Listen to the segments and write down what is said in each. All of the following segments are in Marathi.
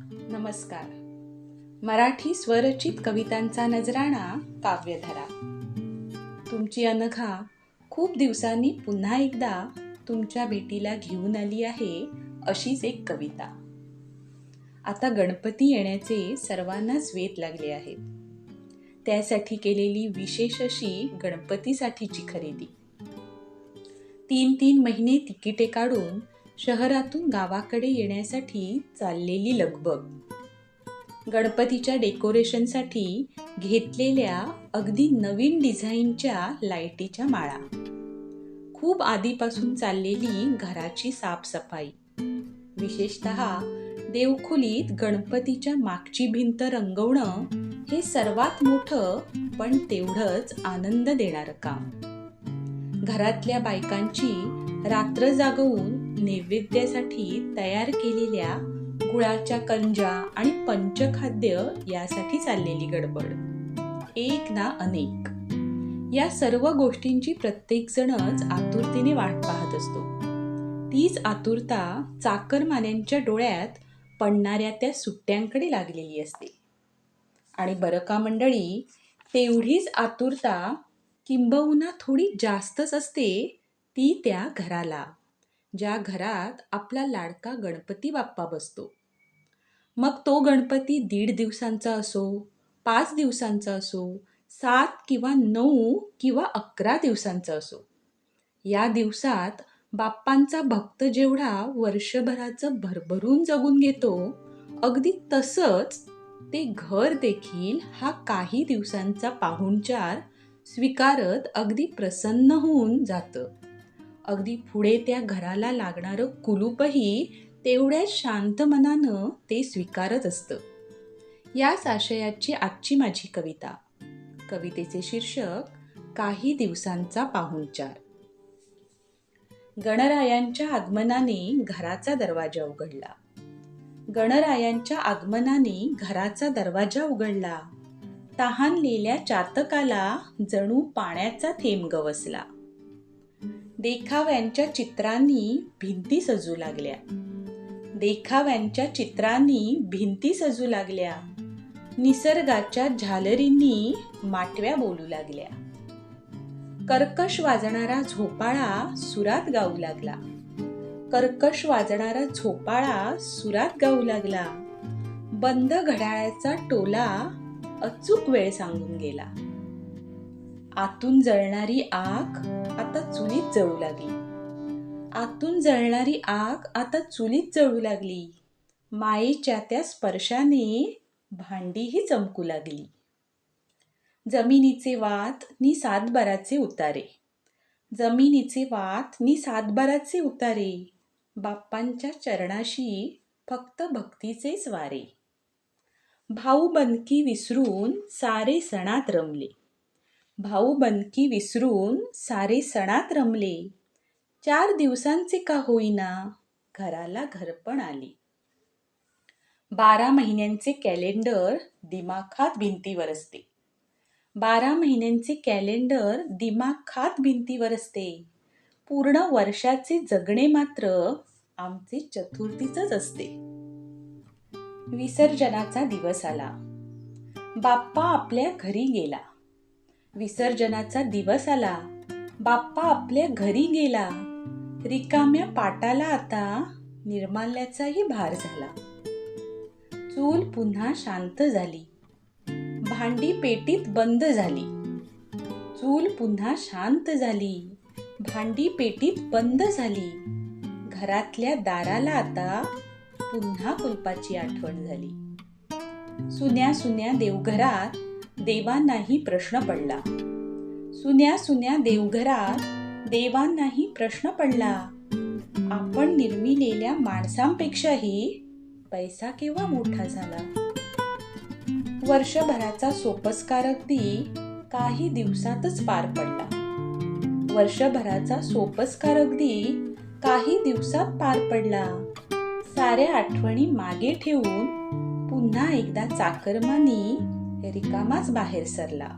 नमस्कार. मराठी स्वरचित कवितांचा नजराणा काव्यधरा. तुमची अनघा खूप दिवसांनी पुन्हा एकदा तुमच्या भेटीला घेऊन आली आहे अशीच एक कविता. आता गणपती येण्याचे सर्वांनाच वेध लागले आहेत. त्यासाठी केलेली विशेष अशी गणपतीसाठीची खरेदी. तीन तीन महिने तिकिटे काढून शहरातून गावाकडे येण्यासाठी चाललेली लगबग. गणपतीच्या डेकोरेशनसाठी घेतलेल्या अगदी नवीन डिझाईनच्या लाईटीच्या माळा. खूप आधीपासून चाललेली घराची साफसफाई. विशेषत देवखोलीत गणपतीच्या मागची भिंत रंगवणं हे सर्वात मोठं पण तेवढंच आनंद देणारं काम. घरातल्या बायकांची रात्र जागवून नैवेद्यासाठी तयार केलेल्या गुळाच्या कंजा आणि पंचखाद्य यासाठी चाललेली गडबड. एक ना अनेक. या सर्व गोष्टींची प्रत्येक जणच आतुरतेने वाट पाहत असतो. तीच आतुरता चाकरमान्यांच्या डोळ्यात पडणाऱ्या त्या सुट्ट्यांकडे लागलेली असते. आणि बरं का मंडळी तेवढीच आतुरता किंबहुना थोडी जास्तच असते ती त्या घराला. ज्या घरात आपला लाडका गणपती बाप्पा बसतो. मग तो गणपती दीड दिवसांचा असो पाच दिवसांचा असो सात किंवा नऊ किंवा अकरा दिवसांचा असो. या दिवसात बाप्पांचा भक्त जेवढा वर्षभराचं भरभरून जगून घेतो अगदी तसंच ते घर देखील हा काही दिवसांचा पाहुणचार स्वीकारत अगदी प्रसन्न होऊन जातं. अगदी पुढे त्या घराला लागणारं कुलूपही तेवढ्याच शांत मनानं ते स्वीकारत असतं. याच आशयाची आजची माझी कविता. कवितेचे शीर्षक काही दिवसांचा पाहुणचार. गणरायांच्या आगमनाने घराचा दरवाजा उघडला. गणरायांच्या आगमनाने घराचा दरवाजा उघडला. तहानलेल्या चातकाला जणू पाण्याचा थेंब गवसला. देखाव्यांच्या चित्रांनी भिंती सजू लागल्या. देखाव्यांच्या चित्रांनी भिंती सजू लागल्या. निसर्गाच्या झालरींनी माटव्या बोलू लागल्या. कर्कश वाजणारा झोपाळा सुरात गाऊ लागला. कर्कश वाजणारा झोपाळा सुरात गाऊ लागला. बंद घड्याळाचा टोला अचूक वेळ सांगून गेला. आतून जळणारी आग आता चुलीत जळू लागली. आतून जळणारी आग आता चुलीत जळू लागली. मायेच्या त्या स्पर्शाने भांडीही चमकू लागली. जमिनीचे वात नि सातबाराचे उतारे. जमिनीचे वात नि सातबाराचे उतारे. बाप्पांच्या चरणाशी फक्त भक्तीचेच वारे भाऊ बनकी विसरून सारे सणात रमले. भाऊ बनकी विसरून सारे सणात रमले. चार दिवसांचे का होईना घराला घरपण आले. बारा महिन्यांचे कॅलेंडर दिमाखात भिंतीवर असते. बारा महिन्यांचे कॅलेंडर दिमाखात भिंतीवर असते. पूर्ण वर्षाचे जगणे मात्र आमचे चतुर्थीचंच असते. विसर्जनाचा दिवस आला. बाप्पा आपल्या घरी गेला. विसर्जनाचा दिवस आला. बाप्पा आपल्या घरी गेला. रिकाम्या पाटाला आता निर्माल्याचाही भार झाला. चूल पुन्हा शांत झाली. भांडी पेटीत बंद झाली. चूल पुन्हा शांत झाली. भांडी पेटीत बंद झाली. घरातल्या दाराला आता पुन्हा कुलपाची आठवण झाली. सुन्या सुन्या देवघरात देवांनाही प्रश्न पडला. सुन्या सुन्या देवघरात देवांनाही प्रश्न पडला. आपण निर्मिलेल्या माणसांपेक्षाही पैसा केव्हा मोठा झाला? वर्षभराचा सोपस्कार अगदी काही दिवसातच पार पडला. वर्षभराचा सोपस्कार अगदी काही दिवसात पार पडला. साऱ्या आठवणी मागे ठेवून पुन्हा एकदा चाकरमानी रिकामाच बाहेर सरला.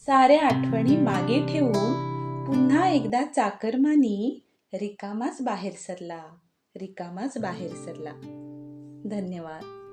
साऱ्या आठवणी मागे ठेवून पुन्हा एकदा चाकरमानी रिकामाच बाहेर सरला. रिकामाच बाहेर सरला. धन्यवाद.